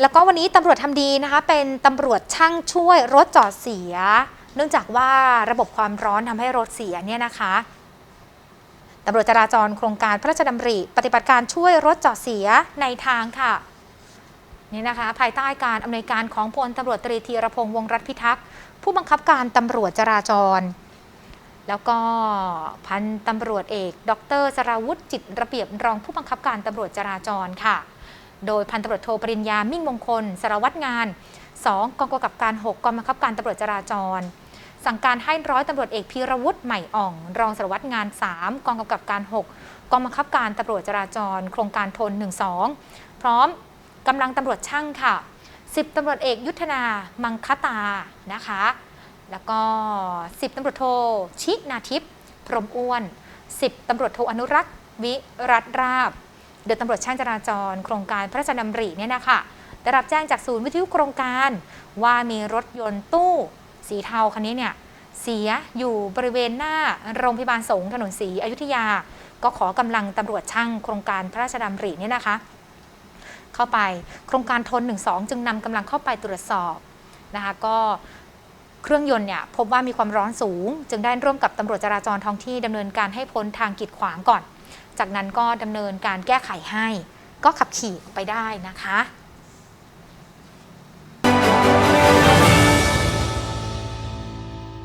แล้วก็วันนี้ตำรวจทำดีนะคะ เป็นตำรวจช่างช่วยรถจอดเสีย เนื่องจากว่าระบบความร้อนทำให้รถเสียเนี่ยนะคะตำรวจจราจรโครงการพระราชดำริ ปฏิบัติการช่วยรถจอดเสียในทางค่ะนี่นะคะ ภายใต้การอำนวยการของพลตำรวจตรีธีรพงษ์วงรัฐพิทักษ์ผู้บังคับการตำรวจจราจร แล้วก็พันตำรวจเอก ดรสราวุฒิจิตระเบียบรองผู้บังคับการตำรวจจราจรค่ะ โดยพันตำรวจโทปริญญามิ่งมงคล สารวัตรงาน 2 กองกำกับการ 6 กองบังคับการตำรวจจราจร สั่งการให้ร้อยตำรวจเอกพีรวุฒิใหม่อ่อง รองสารวัตรงาน 3 กองกำกับการ 6 กองบังคับการตำรวจจราจร โครงการทน 12 พร้อมกำลังตำรวจช่างค่ะ10ตำรวจเอกยุทธนา มังคตา นะคะ แล้วก็10ตำรวจโทชินาทิพย์พรมอ้วน10ตำรวจโทอนุรักษ์ วิรัตราบ เดือตำรวจช่างจราจร โครงการพระราชดำริเนี่ยนะคะได้รับแจ้งจากศูนย์วิทยุโครงการ ว่ามีรถยนต์ตู้ สีเทาคันนี้เนี่ยเสียอยู่บริเวณหน้าโรงพยาบาลสงถนนศรีอยุธยา ก็ขอกำลังตำรวจช่างโครงการพระราชดำริเนี่ยนะคะ เข้าไปโครงการทน 12 จึงนำกำลังเข้าไปตรวจสอบนะคะก็ เครื่องยนต์เนี่ยพบว่ามีความร้อนสูง จึงได้ร่วมกับตำรวจจราจรท้องที่ดำเนินการให้พ้นทางกีดขวางก่อน จากนั้นก็ดำเนินการแก้ไขให้ ก็ขับขี่ไปได้นะคะ